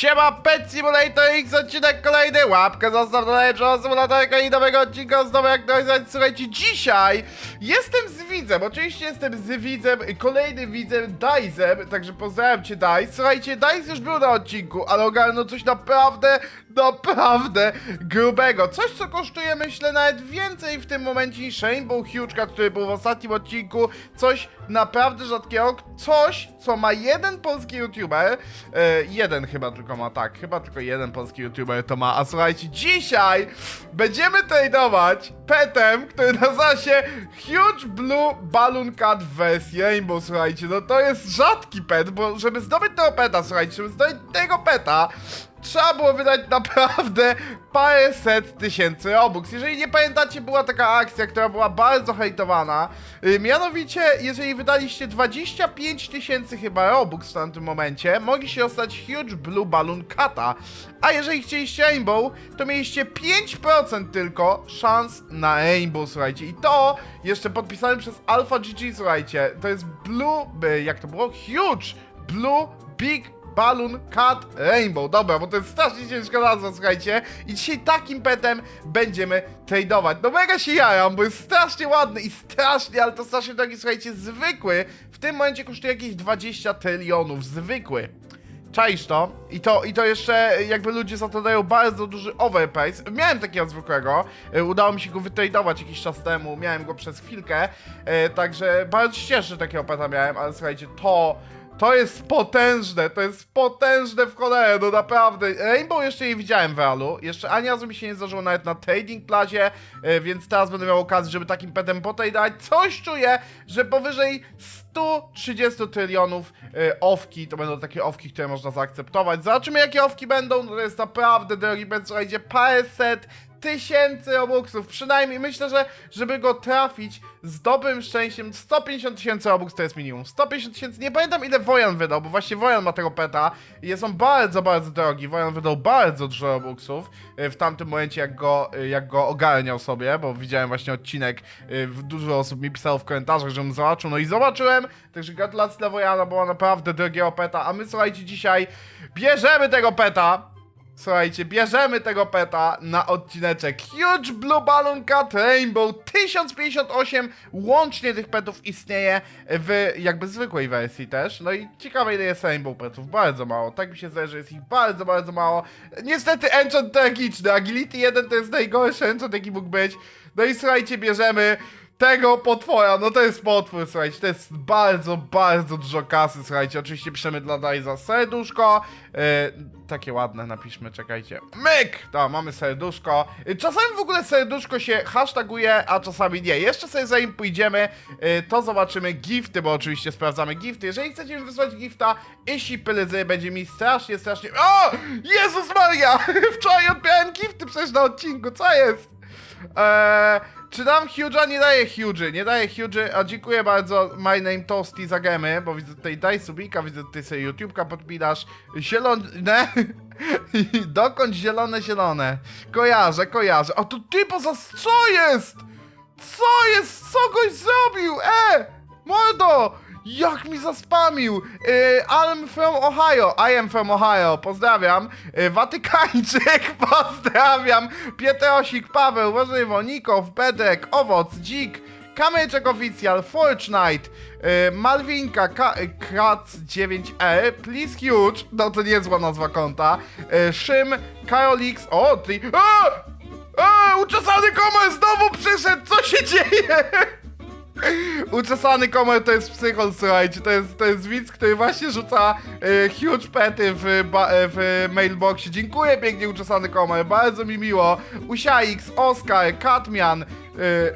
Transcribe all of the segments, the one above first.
Siema, Pet Simulator X, odcinek kolejny, łapkę zostaw na najlepszą symulatorkę i nowego odcinka znowu jak dojrzeć. Słuchajcie, dzisiaj jestem z widzem, oczywiście jestem z widzem, kolejnym widzem, Dajzem, także pozdrawiam cię Dajz. Słuchajcie, Dajz już był na odcinku, ale ogarnął coś naprawdę, naprawdę grubego. Coś, co kosztuje, myślę, nawet więcej w tym momencie niż Rainbow Huge'ka, który był w ostatnim odcinku. Coś naprawdę rzadkiego, coś, co ma jeden polski youtuber, e, jeden chyba tylko ma, tak, chyba tylko jeden polski youtuber to ma, a słuchajcie, dzisiaj będziemy tradować petem, który nazywa się Huge Blue Balloon Cat wersji Rainbow, słuchajcie, no to jest rzadki pet, bo żeby zdobyć tego peta, słuchajcie, żeby zdobyć tego peta, trzeba było wydać naprawdę paręset tysięcy Robux. Jeżeli nie pamiętacie, była taka akcja, która była bardzo hejtowana. Yy, mianowicie, jeżeli wydaliście 25 tysięcy chyba Robux w tamtym momencie, mogliście dostać Huge Blue Balloon Cata. A jeżeli chcieliście Rainbow, to mieliście 5% tylko szans na Rainbow, słuchajcie. I to jeszcze podpisane przez Alpha GG, słuchajcie. To jest Blue, jak to było? Huge Blue Big Balloon Cat Rainbow. Dobra, bo to jest strasznie ciężka nazwa, słuchajcie. I dzisiaj takim petem będziemy tradować. No mega się jaram, bo jest strasznie ładny i strasznie, ale to strasznie drogi, słuchajcie, zwykły. W tym momencie kosztuje jakieś 20 trylionów, zwykły. Czaisz to? I to, I to jeszcze jakby ludzie za to dają bardzo duży overprice. Miałem takiego zwykłego, e, udało mi się go wytradować jakiś czas temu, miałem go przez chwilkę, e, także bardzo się cieszę, że takiego peta miałem, ale słuchajcie, to... To jest potężne, to jest potężne w cholerę, no naprawdę. Rainbow jeszcze nie widziałem w realu, jeszcze ani razu mi się nie zdarzyło nawet na Trading Plazie, e, więc teraz będę miał okazję, żeby takim petem potradować. Coś czuję, że powyżej 130 trylionów e, owki, to będą takie owki, które można zaakceptować. Zobaczymy jakie owki będą, no to jest naprawdę drogi słuchajcie, paręset tysięcy robuxów, przynajmniej myślę, że żeby go trafić z dobrym szczęściem, 150 tysięcy robux to jest minimum, 150 tysięcy, nie pamiętam ile Wojan wydał, bo właśnie Wojan ma tego peta i jest on bardzo, bardzo drogi, Wojan wydał bardzo dużo robuxów e, w tamtym momencie jak go, e, jak go ogarniał sobie, bo widziałem właśnie odcinek, w- dużo osób mi pisało w komentarzach, żebym zobaczył, no i zobaczyłem, także gratulacje dla Wojana, bo ma naprawdę drogiego peta, a my słuchajcie dzisiaj bierzemy tego peta, Słuchajcie, bierzemy tego peta na odcineczek. Huge Blue Balloon Cat Rainbow 1058 Łącznie tych petów istnieje w jakby zwykłej wersji też. No i ciekawe ile jest Rainbow petów, bardzo mało. Tak mi się zdaje, że jest ich bardzo, bardzo mało. Niestety enchant tragiczny, Agility 1 to jest najgorszy enchant jaki mógł być. No i słuchajcie, bierzemy tego potwora, no to jest potwór, słuchajcie, to jest bardzo, bardzo dużo kasy, słuchajcie, oczywiście piszemy dla Dajza serduszko, e, takie ładne napiszmy, czekajcie, myk, to mamy serduszko, E, czasami w ogóle serduszko się hashtaguje, a czasami nie, jeszcze sobie zanim pójdziemy, e, to zobaczymy gifty, bo oczywiście sprawdzamy gifty, jeżeli chcecie mi wysłać gifta, jeśli pylyzy, będzie mi strasznie, strasznie, o, Jezus Maria, wczoraj odbierałem gifty przecież na odcinku, co jest? Eee, czy dam Huge'a? Nie daję Huge'y, nie daję Huge'y, a dziękuję bardzo My Name Toasty za gemy, bo widzę tutaj daj subika, widzę tutaj sobie YouTube'ka podpinasz, zielone, dokąd zielone, zielone, kojarzę, kojarzę, a to ty poza, co jest? Co jest? Co goś zrobił? E! Mordo! Jak mi zaspamił! Yy, I'm from Ohio. I am from Ohio. Pozdrawiam. Yy, Watykańczyk. Pozdrawiam. Pietrosik, Paweł, Warzywo, Nikow, Bedek, Owoc, Dzik, Kamyczek Oficjal, Fortnite, yy, Malwinka, Ka Krac 9R, Please Huge, no to niezła nazwa konta, yy, Szym, Karolix, o, ty... Uczesany komer znowu przyszedł, co się dzieje? Uczesany komer to jest psychol, słuchajcie, to jest, to jest widz, który właśnie rzuca e, huge pety w, ba, e, w mailboxie. Dziękuję pięknie, uczesany komer, bardzo mi miło. Usiaix, Oskar, Katmian, e,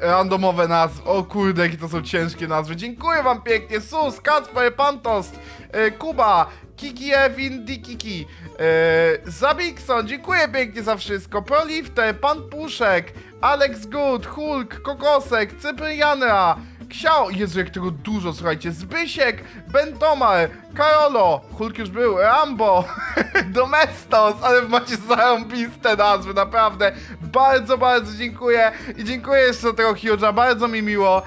randomowe nazwy. O kurde, jakie to są ciężkie nazwy. Dziękuję wam pięknie, Sus, Kacper, Pantost, e, Kuba, Kiki Ewin, Dikiki, Zabikson, dziękuję pięknie za wszystko. Prolifter, Pan Puszek, Alex Good, Hulk, Kokosek, Cypriana, Ksiał, Jezu jak tego dużo, słuchajcie, Zbysiek, Bentomar, Karolo, Hulk już był, Rambo, Domestos, ale macie zarąbiste nazwy, naprawdę, bardzo, bardzo dziękuję. I dziękuję jeszcze za tego Huge'a, bardzo mi miło,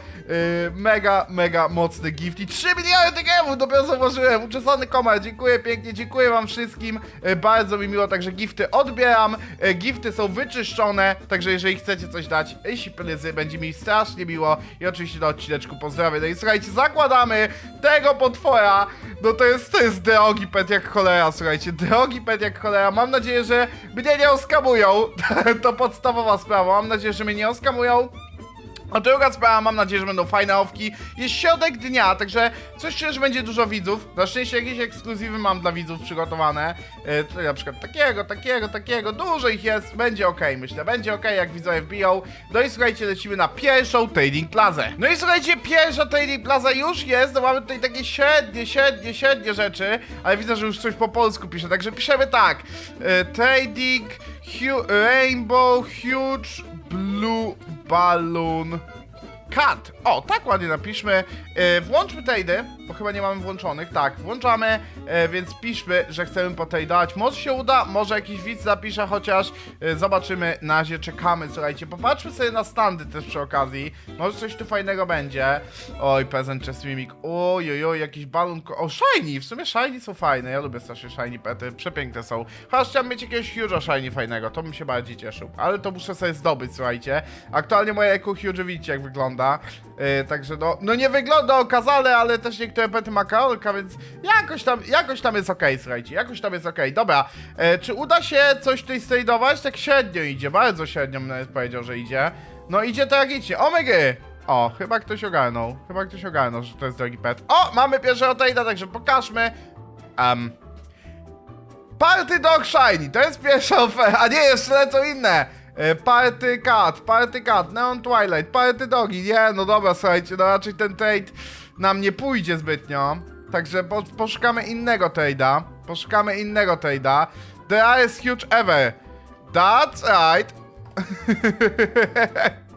mega, mega mocny gift i 3 miliardy gemów dopiero zauważyłem. Uczesany komar, dziękuję pięknie, dziękuję wam wszystkim. Yy, bardzo mi miło, także gifty odbieram. Yy, gifty są wyczyszczone, także jeżeli chcecie coś dać, jeśli pryzy, będzie mi strasznie miło. I oczywiście na odcineczku pozdrawiam. No i słuchajcie, zakładamy tego potwora. No to jest, to jest drogi pet jak cholera, słuchajcie, drogi pet jak cholera. Mam nadzieję, że mnie nie oskamują. to podstawowa sprawa. Mam nadzieję, że mnie nie oskamują. A druga sprawa, mam nadzieję, że będą fajne owki. Jest środek dnia, także coś czuję, że będzie dużo widzów. Na szczęście jakieś ekskluzywy mam dla widzów przygotowane. Yy, na przykład takiego, takiego, takiego. Dużo ich jest. Będzie ok, myślę. Będzie ok, jak widzowie wbiją. No i słuchajcie, lecimy na pierwszą Trading Plazę. No i słuchajcie, pierwsza Trading Plaza już jest. No mamy tutaj takie średnie, średnie, średnie rzeczy. Ale widzę, że już coś po polsku pisze, także piszemy tak. Yy, trading hu Rainbow Huge Blue Balloon Cut. O, tak ładnie napiszmy. E, włączmy tejdy, bo chyba nie mamy włączonych. Tak, włączamy, e, więc piszmy, że chcemy potejdować. Może się uda, może jakiś widz napisze, chociaż e, zobaczymy. Na razie czekamy, słuchajcie. Popatrzmy sobie na standy też przy okazji. Może coś tu fajnego będzie. Oj, Peasant Chess Mimic. Oj, oj, oj, jakiś balon. O, Shiny! W sumie Shiny są fajne. Ja lubię strasznie Shiny pety. Przepiękne są. Chociaż chciałem mieć jakiegoś Huge'a Shiny fajnego. To bym się bardziej cieszył. Ale to muszę sobie zdobyć, słuchajcie. Aktualnie moje Echo Huge widzicie jak wygląda. Yy, także no, no nie wygląda okazale, ale też niektóre pety ma karolka, więc jakoś tam, jakoś tam jest okej, słuchajcie, jakoś tam jest okej. Dobra, e, czy uda się coś tutaj stradować? Tak średnio idzie, bardzo średnio nawet powiedział, że idzie. No idzie tragicznie, omega! O, chyba ktoś ogarnął, chyba ktoś ogarnął, że to jest drogi pet. O, mamy pierwszego trade'a, także pokażmy. Um, Party Dog Shiny, to jest pierwsza oferta, a nie, jeszcze lecą inne. E, Party Cat, Party Cat, Neon Twilight, Party Dogi, nie, no dobra, słuchajcie, no raczej ten trade nam nie pójdzie zbytnio. Także po, poszukamy innego trade'a, poszukamy innego trade'a. The rarest huge ever. That's right.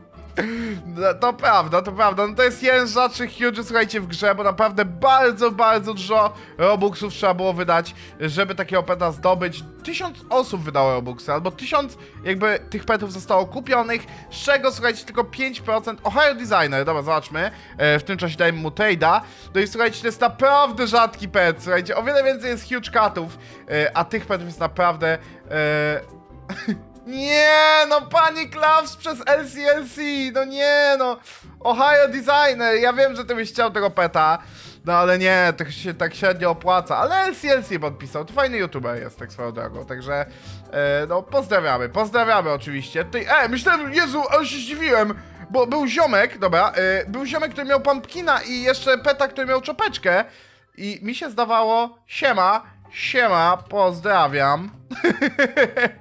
No, to prawda, to prawda. No to jest jeden z rzadszych huge, słuchajcie, w grze, bo naprawdę bardzo, bardzo dużo Robuxów trzeba było wydać, żeby takiego peta zdobyć. Tysiąc osób wydało Robuxy, albo tysiąc jakby tych petów zostało kupionych, z czego, słuchajcie, tylko 5% Ohio Designer, dobra, zobaczmy. E, w tym czasie dajmy mu trade'a. No i słuchajcie, to jest naprawdę rzadki pet, słuchajcie, o wiele więcej jest huge catów, e, a tych petów jest naprawdę... E, Nie, no pani Klaus przez LCLC, no nie, no. Ohio Designer, ja wiem, że ty byś chciał tego peta, no ale nie, to się tak średnio opłaca, ale LCLC podpisał, to fajny youtuber jest, tak swoją drogą, także, e, no pozdrawiamy, pozdrawiamy oczywiście. Ty, e, myślałem, Jezu, ale się zdziwiłem, bo był ziomek, dobra, e, był ziomek, który miał pumpkina i jeszcze peta, który miał czopeczkę i mi się zdawało, siema, siema, pozdrawiam.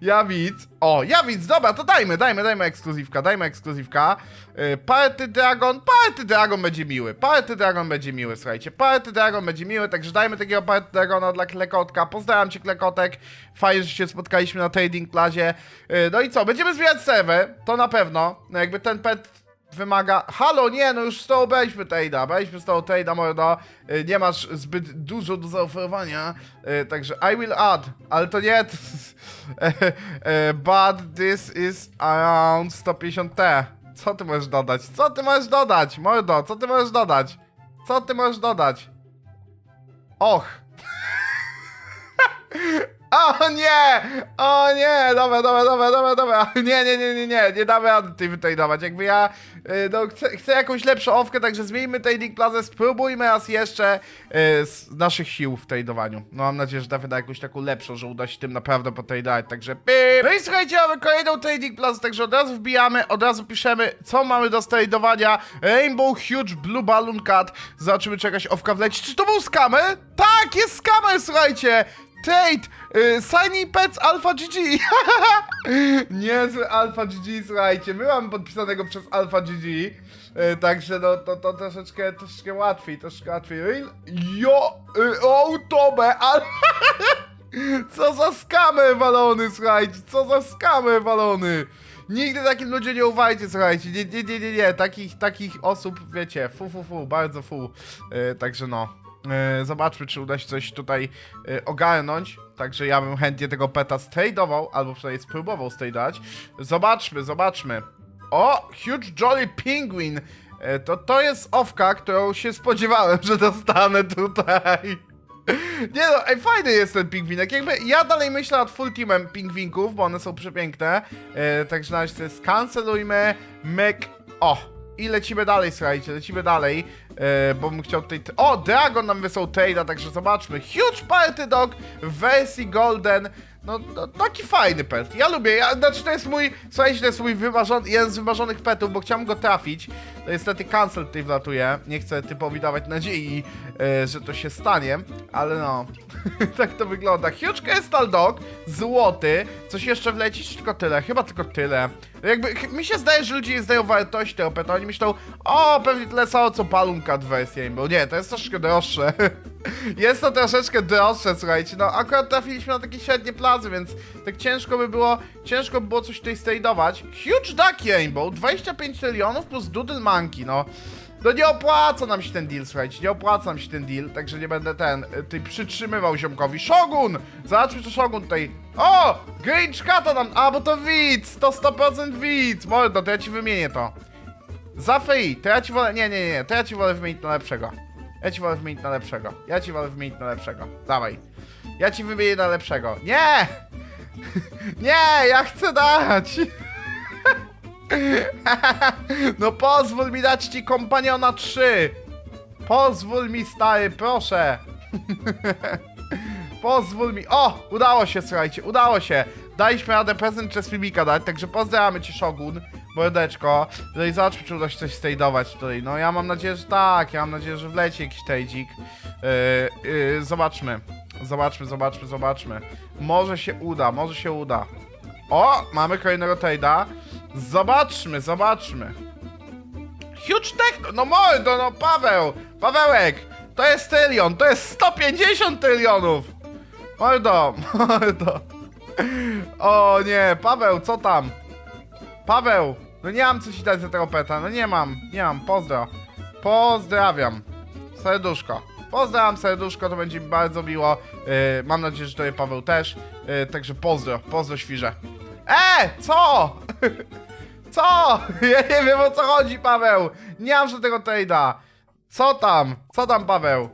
Ja widz. O, ja widz, dobra, to dajmy, dajmy, dajmy ekskluzywka, dajmy ekskluzywka. Yy, Party Dragon, Party Dragon będzie miły, Party Dragon będzie miły, słuchajcie, Party Dragon będzie miły, także dajmy takiego Party Dragona dla Klekotka. Pozdrawiam cię, Klekotek. Fajnie, że się spotkaliśmy na Trading Plazie. Yy, no i co, będziemy zbierać serwer, to na pewno. No jakby ten pet wymaga... Halo, nie, no już z tą weźmy Tejda, weźmy z tą Tejda, mordo. Y, Nie masz zbyt dużo do zaoferowania, y, także I will add, ale to nie... e, But this is around 150t. Co ty możesz dodać? Co ty możesz dodać, mordo? Co ty możesz dodać? Co ty możesz dodać? Och. O nie! O nie! Dobra, dobra, dobra, dobra, dobra. Nie, nie, nie, nie, nie, nie damy tej wytradować. Jakby ja y, no, chcę, chcę jakąś lepszą owkę, także zmieńmy Trading Plaza, spróbujmy raz jeszcze y, z naszych sił w tradowaniu. No mam nadzieję, że da wyda jakąś taką lepszą, że uda się tym naprawdę potradować, także pip. No i słuchajcie, mamy kolejną Trading Plaza, także od razu wbijamy, od razu piszemy, co mamy do tradowania. Rainbow Huge Blue Balloon Cat. Zobaczymy, czy jakaś owka wleci. Czy to był skamer? Tak, jest skamer, słuchajcie! Trade! Y, Signing Pets Alpha GG! Niezły Alpha GG, słuchajcie. My mamy podpisanego przez Alpha GG. Y, także no to, to troszeczkę, troszeczkę łatwiej, troszeczkę łatwiej. Real? Jo! Y, o, tobę! Ale... Co za skamer walony, słuchajcie! Co za skamer walony! Nigdy takim ludziom nie ufajcie, słuchajcie. Nie, nie, nie, nie, nie. Takich, takich osób, wiecie, fu, fu, fu, bardzo fu. Y, także no. E, zobaczmy, czy uda się coś tutaj e, ogarnąć. Także ja bym chętnie tego peta stradował, albo przynajmniej spróbował stradać. Zobaczmy, zobaczmy. O, Huge Jolly Penguin. e, to to jest owka, którą się spodziewałem, że dostanę tutaj. Nie no, ej, fajny jest ten pingwinek. Jakby ja dalej myślę nad full teamem pingwinków, bo one są przepiękne. E, także na razie skancelujmy. Myk. O! I lecimy dalej, słuchajcie, lecimy dalej. E, bo bym chciał tutaj. O, Dragon nam wysłał trade'a, także zobaczmy. Huge Party Dog w wersji Golden. No, no taki fajny pet. Ja lubię, ja, znaczy to jest mój, słuchajcie, to jest mój wymarzony, jeden z wymarzonych petów, bo chciałem go trafić. To niestety cancel tutaj wlatuje. Nie chcę typowi dawać nadziei, e, że to się stanie, ale no, tak to wygląda. Huge Crystal Dog, złoty. Coś jeszcze wleci, czy tylko tyle? Chyba tylko tyle. Jakby, mi się zdaje, że ludzie nie zdają wartości tego peta. Oni myślą, o, pewnie tyle samo co Palunka w wersji Rainbow. Nie, to jest troszkę droższe. jest to troszeczkę droższe, słuchajcie. No, akurat trafiliśmy na takie średnie plazy, więc tak ciężko by było, ciężko by było coś tutaj tradeować. Huge Duck Rainbow, 25 trylionów plus Doodle Monkey, no. No nie opłaca nam się ten deal, słuchajcie, nie opłaca nam się ten deal, także nie będę ten, y, tutaj przytrzymywał ziomkowi. Shogun! Zobaczmy, co Shogun tutaj... O! Grinch Kata nam... A, bo to widz! To 100% widz! Mordo, to ja ci wymienię to. Za free, to ja ci wolę... Nie, nie, nie, to ja ci wolę wymienić na lepszego. Ja ci wolę wymienić na lepszego. Ja ci wolę wymienić na lepszego. Dawaj. Ja ci wymienię na lepszego. Nie! Nie, ja chcę dać! No pozwól mi dać ci kompaniona 3! Pozwól mi, stary, proszę! Pozwól mi. O! Udało się, słuchajcie, udało się. Daliśmy radę prezent przez Mimika dać, także pozdrawiamy cię, Shogun. Mordeczko. Tutaj zobaczmy, czy uda się coś stadeować tutaj. No ja mam nadzieję, że tak. Ja mam nadzieję, że wleci jakiś stage'ik. Yy, yy, zobaczmy. Zobaczmy, zobaczmy, zobaczmy. Może się uda, może się uda. O! Mamy kolejnego trade'a. Zobaczmy, zobaczmy. Huge Techno, no mordo, no Paweł, Pawełek, to jest tylion, to jest 150 tylionów. Mordo, mordo. O nie, Paweł, co tam? Paweł, no nie mam co ci dać za tego peta, no nie mam, nie mam, pozdro. Pozdrawiam, serduszko. Pozdrawiam serduszko, to będzie mi bardzo miło. Yy, mam nadzieję, że to jest Paweł też. Yy, także pozdro, pozdro świrze. E, co? Co? Ja nie wiem o co chodzi, Paweł! Nie mam żadnego trade'a! Co tam? Co tam, Paweł?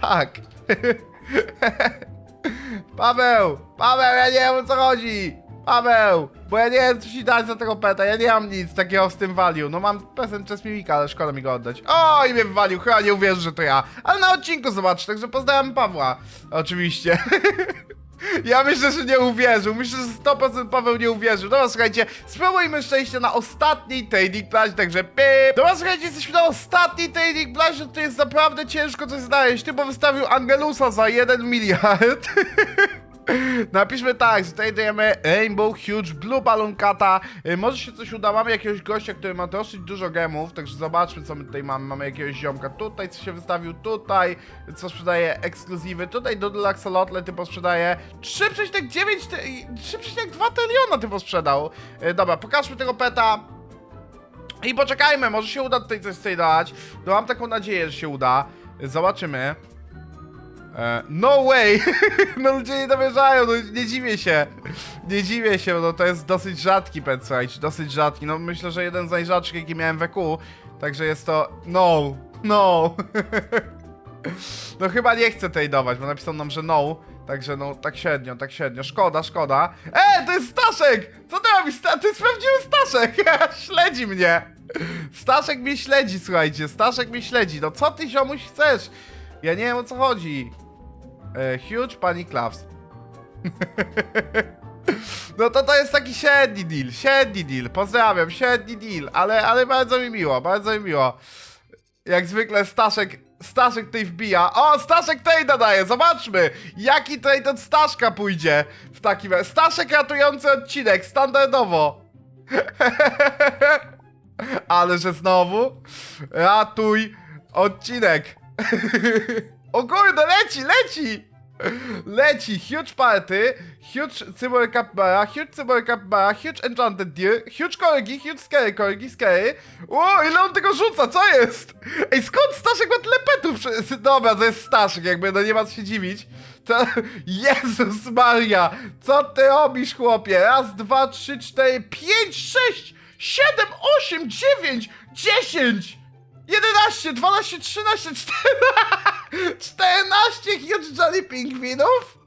Tak. Paweł! Paweł, ja nie wiem o co chodzi! Paweł! Bo ja nie wiem co ci dać za tego peta, ja nie mam nic takiego z tym value. No mam prezent przez Mimika, ale szkoda mi go oddać. O, i mnie wywalił, chyba nie uwierzy, że to ja. Ale na odcinku zobacz, także pozdrawiam Pawła. Oczywiście. Ja myślę, że nie uwierzył. Myślę, że 100% Paweł nie uwierzył. Dobra, słuchajcie, spróbujmy szczęście na ostatniej trading plaży, także pip. Dobra, słuchajcie, jesteśmy na ostatniej trading plaży, to jest naprawdę ciężko coś znaleźć. Ty, bo wystawił Angelusa za 1 miliard. Napiszmy tak, dajemy Rainbow Huge Blue Balloon Kata. Y, Może się coś uda, mamy jakiegoś gościa, który ma dosyć dużo gemów, także zobaczmy co my tutaj mamy. Mamy jakiegoś ziomka tutaj, co się wystawił tutaj, co sprzedaje ekskluzywy. Tutaj do Axolotle typo sprzedaje 3,9, ty- 3,2 tyliona typo sprzedał. Y, Dobra, pokażmy tego peta. I poczekajmy, może się uda tutaj coś z dać. No mam taką nadzieję, że się uda. Zobaczymy. E, no way! no ludzie nie dowierzają, no nie dziwię się. Nie dziwię się, no to jest dosyć rzadki pet, słuchajcie, dosyć rzadki. No myślę, że jeden z najrzadszych, jaki miałem w EQ. Także jest to... No! No! no chyba nie chcę tradeować, bo napisał nam, że no. Także no, tak średnio, tak średnio. Szkoda, szkoda. E, to jest Staszek! Co ty robisz? Sta- to jest prawdziwy Staszek! śledzi mnie! Staszek mnie śledzi, słuchajcie. Staszek mnie śledzi. No co ty, ziomuś, chcesz? Ja nie wiem, o co chodzi. E, huge Panic Clubs. No to to jest taki średni deal, średni deal, pozdrawiam, średni deal, ale, ale bardzo mi miło, bardzo mi miło. Jak zwykle Staszek, Staszek tutaj wbija. O, Staszek tutaj dodaje, zobaczmy, jaki trade od Staszka pójdzie w takim... Staszek ratujący odcinek, standardowo. Ale że znowu ratuj odcinek. o kurde, leci, leci! Leci Huge Party, Huge Cyber Capybara, Huge Cyber Capybara, Huge Enchanted Deer, Huge Korgi, Huge Scary Korgi, Scary. O, ile on tego rzuca, co jest? Ej, skąd Staszek ma tyle petów? Dobra, to jest Staszek, jakby, no nie ma co się dziwić. To... Jezus Maria, co ty robisz, chłopie? Raz, dwa, trzy, cztery, pięć, sześć! 7, 8, 9, 10, 11, 12, 13, 14, 14 huge jolly pingwinów?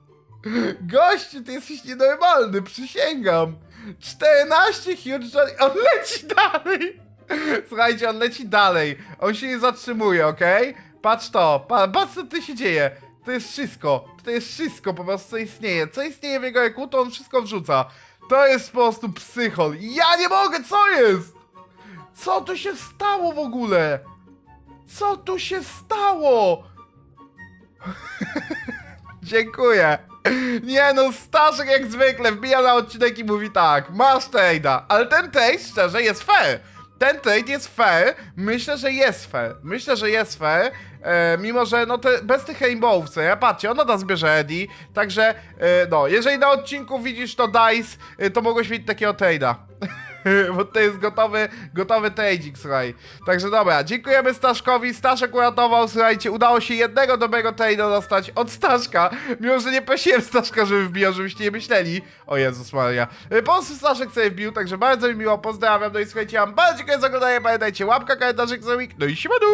Gościu, ty jesteś nienormalny, przysięgam. 14 huge jolly... On leci dalej! Słuchajcie, on leci dalej. On się nie zatrzymuje, okej? Patrz to, pa, patrz co tu się dzieje. To jest wszystko, to jest wszystko po prostu co istnieje. Co istnieje w jego eku, to on wszystko wrzuca. To jest po prostu psychol. Ja nie mogę, co jest? Co tu się stało w ogóle? Co tu się stało? Dziękuję. Nie no, Staszek jak zwykle wbija na odcinek i mówi tak, masz trade'a, ale ten trade szczerze jest fair. Ten trade jest fair, myślę, że jest fair. Myślę, że jest fair, e, mimo że no te, bez tych rainbowów, co ja patrzcie, ona da zbierze Eddie, także e, no, jeżeli na odcinku widzisz to Dice, e, to mogłeś mieć takiego trade'a. Bo to jest gotowy, gotowy trading, słuchaj. Także dobra, dziękujemy Staszkowi. Staszek uratował, słuchajcie, udało się jednego dobrego trade'a dostać od Staszka. Mimo, że nie prosiłem Staszka, żeby wbijał, żebyście nie myśleli. O Jezus Maria. Y, Po prostu Staszek sobie wbił, także bardzo mi miło, pozdrawiam. No i słuchajcie, ja bardzo dziękuję za oglądanie. Pamiętajcie, łapka, kalendarzyk za week. No i siemanu!